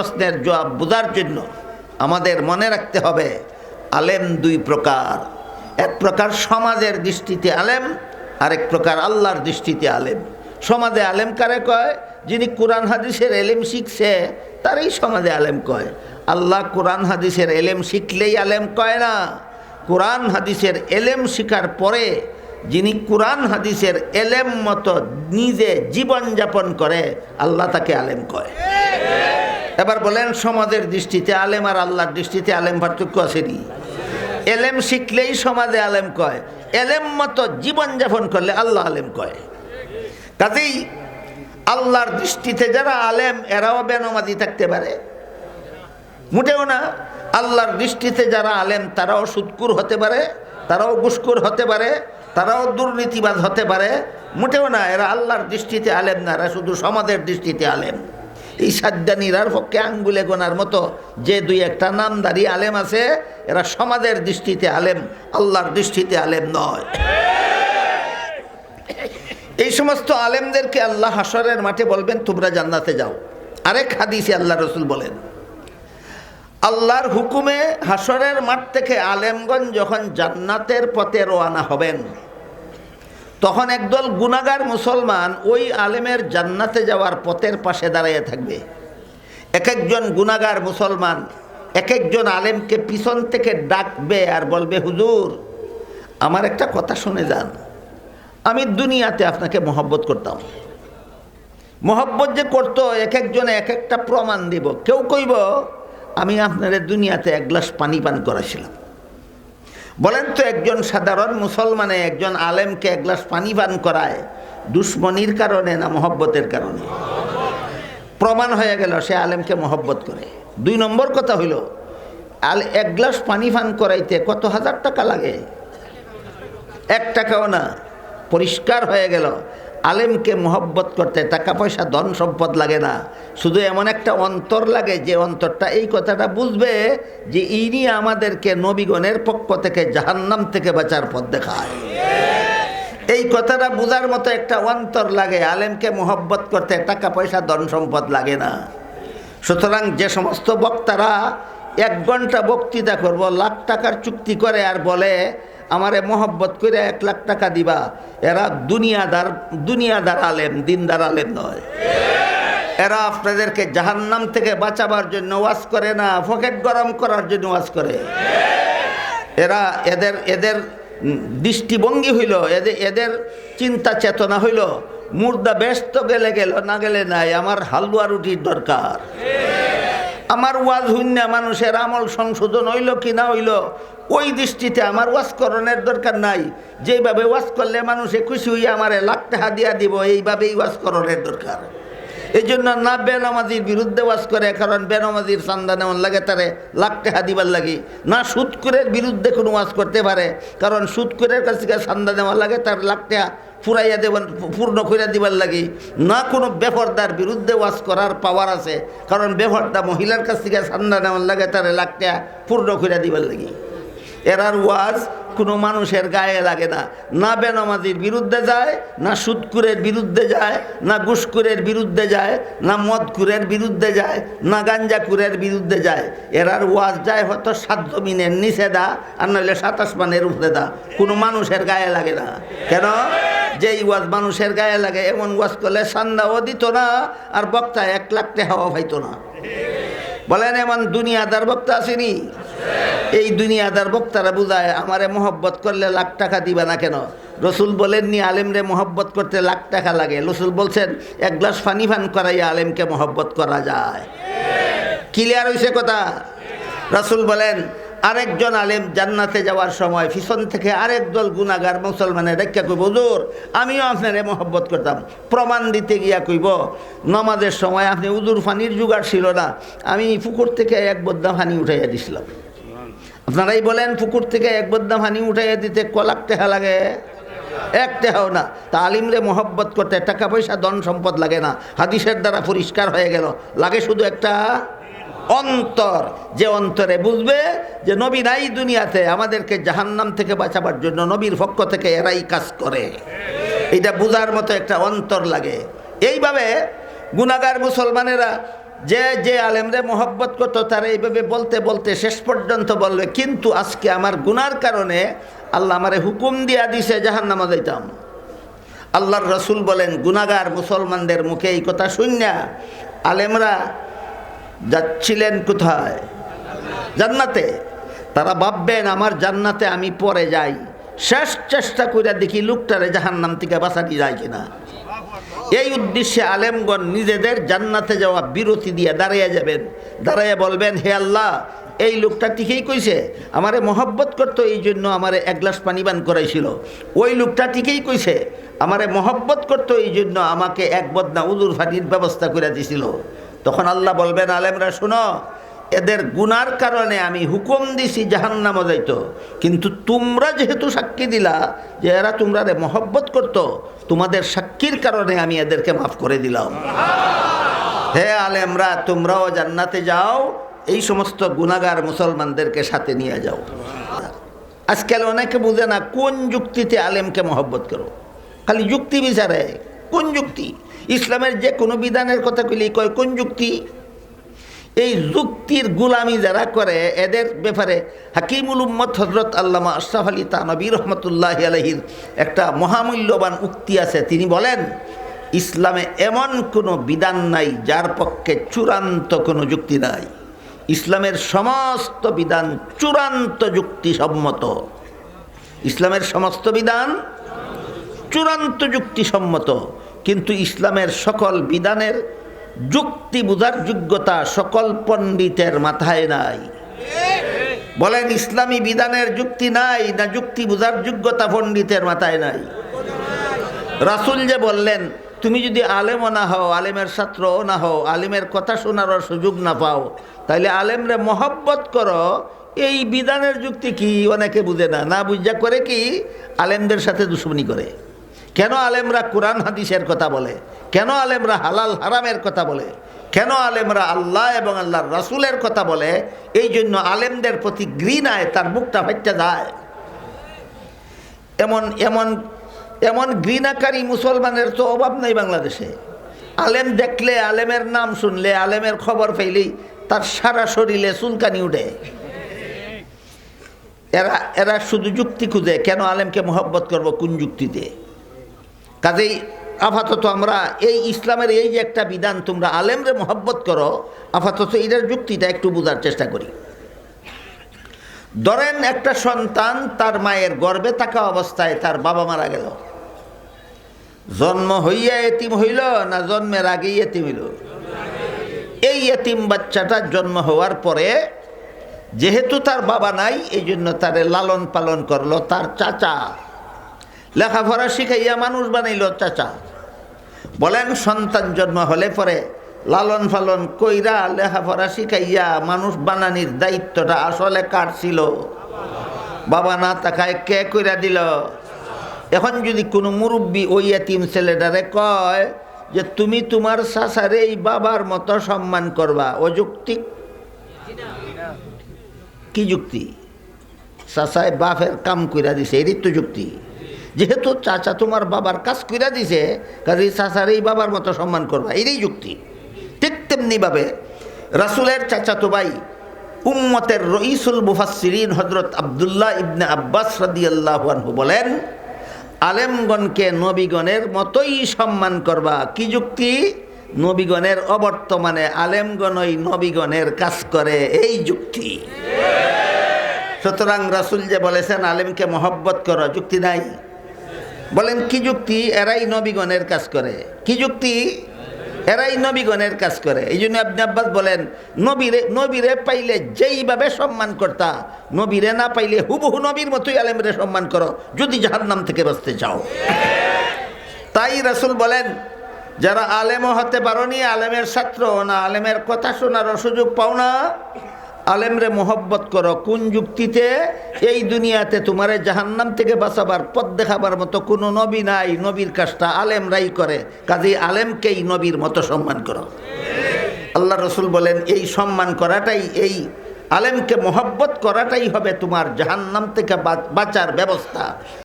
প্রশ্নের জবাব বোঝার জন্য আমাদের মনে রাখতে হবে, আলেম দুই প্রকার। এক প্রকার সমাজের দৃষ্টিতে আলেম, আরেক প্রকার আল্লাহর দৃষ্টিতে আলেম। সমাজে আলেম কারে কয়? যিনি কোরআন, হাদিসের এলেম শিখছে, তারই সমাজে আলেম কয়। আল্লাহ কোরআন, হাদিসের এলেম শিখলেই আলেম কয় না। কোরআন, হাদিসের এলেম শিখার পরে যিনি কোরআন, হাদিসের এলেম মতো নিজে জীবনযাপন করে, আল্লাহ তাকে আলেম কয়। এবার বলেন, সমাজের দৃষ্টিতে আলেম আর আল্লাহর দৃষ্টিতে আলেম পার্থক্য আসেনি এলেম শিখলেই সমাজে আলেম কয়, এলেম মতো জীবনযাপন করলে আল্লাহ আলেম কয়। কাজেই আল্লাহর দৃষ্টিতে যারা আলেম, এরাও বেনমাজি থাকতে পারে। মোটেও না, আল্লাহর দৃষ্টিতে যারা আলেম, তারাও সুৎকুর হতে পারে, তারাও গুসকুর হতে পারে, তারাও দুর্নীতিবাদ হতে পারে। মোটেও না, এরা আল্লাহর দৃষ্টিতে আলেম না, এরা শুধু সমাজের দৃষ্টিতে আলেম। এই সাজ্জানিরার পক্ষে আঙ্গুলে গোনার মতো যে দুই একটা নামদারি আলেম আছে, এরা সমাজের দৃষ্টিতে আলেম, আল্লাহর দৃষ্টিতে আলেম নয়। এই সমস্ত আলেমদেরকে আল্লাহ হাসরের মাঠে বলবেন, তোমরা জান্নাতে যাও। আরেক হাদিসে আল্লাহ রসুল বলেন, আল্লাহর হুকুমে হাসরের মাঠ থেকে আলেমগঞ্জ যখন জান্নাতের পথে রওনা হবেন তখন একদল গুনাগার মুসলমান ওই আলেমের জান্নাতে যাওয়ার পথের পাশে দাঁড়িয়ে থাকবে। এক একজন গুনাগার মুসলমান এক একজন আলেমকে পিছন থেকে ডাকবে আর বলবে, হুজুর, আমার একটা কথা শুনে যান। আমি দুনিয়াতে আপনাকে মহব্বত করতাম। মহব্বত যে করতো, এক একজনে এক একটা প্রমাণ দিব। কেউ কইব, আমি আপনার দুনিয়াতে এক গ্লাস পানি পান করাছিলাম। বলেন তো একজন সাধারণ মুসলমানে একজন আলেমকে এক গ্লাস পানি পান করায় দুশ্মনির কারণে না মহব্বতের কারণে? প্রমাণ হয়ে গেল সে আলেমকে মহব্বত করে। দুই নম্বর কথা হইল, আল এক গ্লাস পানি পান করাইতে কত হাজার টাকা লাগে? এক টাকাও না। পরিষ্কার হয়ে গেল আলেমকে মহব্বত করতে টাকা পয়সা, ধন সম্পদ লাগে না। শুধু এমন একটা অন্তর লাগে যে অন্তরটা এই কথাটা বুঝবে যে ইনি আমাদেরকে নবীগণের পক্ষ থেকে জাহান্নাম থেকে বাঁচার পথ দেখায়। এই কথাটা বোঝার মতো একটা অন্তর লাগে, আলেমকে মহব্বত করতে টাকা পয়সা, ধন সম্পদ লাগে না। সুতরাং যে সমস্ত বক্তারা এক ঘণ্টা বক্তৃতা করব, লাখ টাকার চুক্তি করে আর বলে আমারে মহব্বত করে এক লাখ টাকা দিবা। এরা দুনিয়াদার দুনিয়াদার আলেম, দিনদার আলেম নয়। এরা আপনাদেরকে জাহান্নাম থেকে বাঁচাবার জন্য ওয়াজ করে না, পকেট গরম করার জন্য ওয়াজ করে। এরা এদের এদের দৃষ্টিভঙ্গি হইল এদের এদের চিন্তা চেতনা হইল, মুর্দা ব্যস্ত গেলে গেল, না গেলে নাই, আমার হালুয়া রুটির দরকার। আমার ওয়াজ হইনা মানুষের আমল সংশোধন হইল কি না হইল ওই দৃষ্টিতে আমার ওয়াজকরণের দরকার নাই। যেইভাবে ওয়াজ করলে মানুষে খুশি হইয়া আমারে লাখ টাকা দিয়া দিব, এইভাবেই ওয়াজকরণের দরকার। এই জন্য না বেনামাজির বিরুদ্ধে ওয়াজ করে, কারণ বেনামাজির চান্দা নেওয়ার লাগে তারে লাখ টাকা দিবার লাগে। না সুৎকুরের বিরুদ্ধে কোনো ওয়াজ করতে পারে, কারণ সুৎকুরের কাছ থেকে চান্দা নেওয়ার লাগে তার লাখ টাকা ফুরাইয়া দেবেন পূর্ণ করিয়া দিবার লাগে। না কোনো বেফরদার বিরুদ্ধে ওয়াজ করার পাওয়ার আছে, কারণ বেফরদা মহিলার কাছ থেকে চান্দা নেওয়ার লাগে তার লাখ টাকা পূর্ণ করিয়া দিবার লাগে। এরার ওয়াজ কোনো মানুষের গায়ে লাগে না। না বেনামাজির বিরুদ্ধে যায়, না সুদকুরের বিরুদ্ধে যায়, না গুসকুরের বিরুদ্ধে যায়, না মদকুরের বিরুদ্ধে যায়, না গাঞ্জাকুরের বিরুদ্ধে যায়। এরার ওয়াজ যায় হয়তো সাত জমিনের নিচে দা আর নইলে সাতাশ মানের উপরে দা কোনো মানুষের গায়ে লাগে না। কেন? যেই ওয়াজ মানুষের গায়ে লাগে, এমন ওয়াজ করলে সান্দাও দিত না, আর বক্তা এক লাখ টাকাও পাইতো না। বলেন, এমন দুনিয়াদার বক্তা আসেনি এই দুনিয়াদার বক্তারা বুঝায়, আমারে মহব্বত করলে লাখ টাকা দিবা না কেন? রসুল বলেননি, আলেমরে মহব্বত করতে লাখ টাকা লাগে। রসুল বলছেন, এক গ্লাস ফানি ফান করাইয়া আলেমকে মহব্বত করা যায়। ক্লিয়ার হয়েছে কথা? রসুল বলেন, আরেকজন আলেম জান্নাতে যাওয়ার সময় পিছন থেকে আরেক দল গুনাগার মুসলমানের রেখা কইব, হুজুর, আমিও আপনারে মহব্বত করতাম। প্রমাণ দিতে গিয়া কইব, নমাজের সময় আপনি উজুর ফানির জোগাড় ছিল না, আমি পুকুর থেকে এক বদ্দা ফানি উঠাইয়া দিছিলাম। আপনারাই বলেন, পুকুর থেকে এক বদ্দা হানি উঠাইয়া দিতে কলাক টেহা লাগে? এক টেহাও না। তা আলিমরে মহব্বত করতে টাকা পয়সা, ধন সম্পদ লাগে না। হাদিসের দ্বারা পরিষ্কার হয়ে গেল। লাগে শুধু একটা অন্তর। যে অন্তরে বুঝবে যে নবী নাই দুনিয়াতে, আমাদেরকে জাহান্নাম থেকে বাঁচাবার জন্য নবীর পক্ষ থেকে এরাই কাজ করে। এটা বুঝার মতো একটা অন্তর লাগে। এইভাবে গুনাগার মুসলমানেরা যে যে আলেমরে মোহব্বত করতো, তারা এইভাবে বলতে বলতে শেষ পর্যন্ত বলবে কিন্তু আজকে আমার গুনার কারণে আল্লাহ আমারে হুকুম দিয়া দিছে জাহান নামা যাইতাম। আল্লাহর রসুল বলেন গুনাগার মুসলমানদের মুখে এই কথা শুননা আলেমরা যাচ্ছিলেন কোথায়? জান্নাতে। তারা ভাববেন, আমার জান্নাতে আমি পরে যাই। শেষ চেষ্টা করে দেখি লোকটারে জাহান্নাম থেকে বাঁচানি যায় কিনা। এই উদ্দেশ্যে আলেমগণ নিজেদের জান্নাতে যাওয়া বিরতি দিয়ে দাঁড়িয়ে যাবেন। দাঁড়াইয়া বলবেন, হে আল্লাহ, এই লোকটা ঠিকই কইছে। আমারে মহব্বত করতো, এই জন্য আমারে এক গ্লাস পানি পান করাইছিল। ওই লোকটা ঠিকই কইছে। আমারে মহব্বত করতো, এই জন্য আমাকে এক বদনা উদুর ফানির ব্যবস্থা করে দিছিল। তখন আল্লাহ বলবেন, আলেমরা, শুনো এদের গুনার কারণে আমি হুকুম দিছি জাহান্নাম যাইতো। কিন্তু তোমরা যেহেতু সাক্ষী দিলা যে এরা তোমরা রে মহব্বত করতো, তোমাদের সাক্ষীর কারণে আমি এদেরকে মাফ করে দিলাম। হে আলেমরা তোমরাও জান্নাতে যাও, এই সমস্ত গুনাগার মুসলমানদেরকে সাথে নিয়ে যাও। আজকাল অনেকে বুঝে না কোন যুক্তিতে আলেমকে মহব্বত করো। খালি যুক্তি বিচারে, কোন যুক্তি? ইসলামের যে কোনো বিধানের কথা কইলে কয়, কোন যুক্তি? এই যুক্তির গুলামি যারা করে, এদের ব্যাপারে হাকিমুল উম্মত হজরত আল্লামা আশরাফ আলী তানবী রহমতুল্লাহ আলহির একটা মহামূল্যবান উক্তি আছে। তিনি বলেন, ইসলামে এমন কোনো বিধান নাই যার পক্ষে চূড়ান্ত কোনো যুক্তি নাই। ইসলামের সমস্ত বিধান চূড়ান্ত যুক্তিসম্মত। ইসলামের সমস্ত বিধান চূড়ান্ত যুক্তিসম্মত। কিন্তু ইসলামের সকল বিধানের যুক্তি বোঝার যোগ্যতা সকল পণ্ডিতের মাথায় নাই। বলেন, ইসলামী বিধানের যুক্তি নাই না যুক্তি বোঝার যোগ্যতা পণ্ডিতের মাথায় নাই। রাসুল যে বললেন, তুমি যদি আলেমও না হও, আলেমের ছাত্রও না হও, আলেমের কথা শোনারও সুযোগ না পাও, তাইলে আলেমরে মহব্বত করো। এই বিধানের যুক্তি কি? অনেকে বুঝে না। না বুঝা করে কি? আলেমদের সাথে দুশ্মনী করে। কেন আলেমরা কোরআন হাদিসের কথা বলে? কেন আলেমরা হালাল হারামের কথা বলে? কেন আলেমরা আল্লাহ এবং আল্লাহর রাসুলের কথা বলে? এই জন্য আলেমদের প্রতি ঘৃণায় তার মুখটা ফাইটা যায়। এমন এমন এমন ঘৃণাকারী মুসলমানের তো অভাব নেই বাংলাদেশে। আলেম দেখলে আলেমের নাম শুনলে, আলেমের খবর পেলেই তার সারা শরীরে চুলকানি উঠে। এরা এরা শুধু যুক্তি খুঁজে, কেন আলেমকে মোহব্বত করব কোন যুক্তিতে? কাজেই আপাতত আমরা এই ইসলামের এই যে একটা বিধান, তোমরা আলেমরে মোহব্বত করো, আপাতত এটার যুক্তিটা একটু বোঝার চেষ্টা করি। ধরেন একটা সন্তান তার মায়ের গর্বে থাকা অবস্থায় তার বাবা মারা গেল। জন্ম হইয়া এতিম হইল না জন্মের আগেই এতিম হইল? এই এতিম বাচ্চাটা জন্ম হওয়ার পরে যেহেতু তার বাবা নাই এই জন্য তারে লালন পালন করল তার চাচা। লেখাপড়া শিখাইয়া মানুষ বানাইল, চাচা। বলেন, সন্তান জন্ম হলে পরে লালন ফালন কইরা লেখাপড়া শিখাইয়া মানুষ বানানির দায়িত্বটা আসলে কার ছিল? বাবা না তাকায় কে কইরা দিল? এখন যদি কোনো মুরব্বী ওই এতিম ছেলেটারে কয় যে, তুমি তোমার চাচারে এই বাবার মতো সম্মান করবা। অযৌক্তিক কি যুক্তি? চাচায় বাপের কাম কইরা দিছে, এরই তো যুক্তি। যেহেতু চাচা তোমার বাবার কাজ কইরা দিছে কাজে চাচার এই বাবার মতো সম্মান করবা, এরই যুক্তি। ঠিক তেমনিভাবে রাসুলের চাচাতো ভাই উম্মতের রইসুল মুফাসিরিন হজরত আবদুল্লাহ ইবনে আব্বাস রাদিয়াল্লাহু বলেন, আলেমগণকে নবীগণের মতোই সম্মান করবা। কি যুক্তি? নবীগণের অবর্তমানে আলেমগণই নবীগণের কাজ করে, এই যুক্তি। সুতরাং রাসুল যে বলেছেন, আলেমকে মহব্বত করো। যুক্তি নাই। বলেন, কি যুক্তি? এরাই নবীগণের কাজ করে। কি যুক্তি? এরাই নবীগণের কাজ করে। এই জন্য আপনি আব্বাস বলেন, নবীরে নবীরে পাইলে যেইভাবে সম্মান করতা, নবীরে না পাইলে হুবহু নবীর মতোই আলেমরে সম্মান করো, যদি জাহার নাম থেকে বাঁচতে চাও। তাই রাসুল বলেন, যারা আলেমও হতে পারো নি আলেমের ছাত্র না, আলেমের কথা শোনারও সুযোগ পাও না। আলেমরে মোহব্বত করো, কোন যুক্তিতে এই দুনিয়াতে তোমারে জাহান্নাম থেকে বাঁচাবার পথ দেখাবার মতো কোনো নবী নাই, নবীর কাজটা আলেমরাই করে। কাজেই আলেমকেই নবীর মতো সম্মান করো। আল্লাহ রসুল বলেন, এই সম্মান করাটাই, এই আলেমকে মোহব্বত করাটাই হবে তোমার জাহান্নাম থেকে বাঁচার ব্যবস্থা।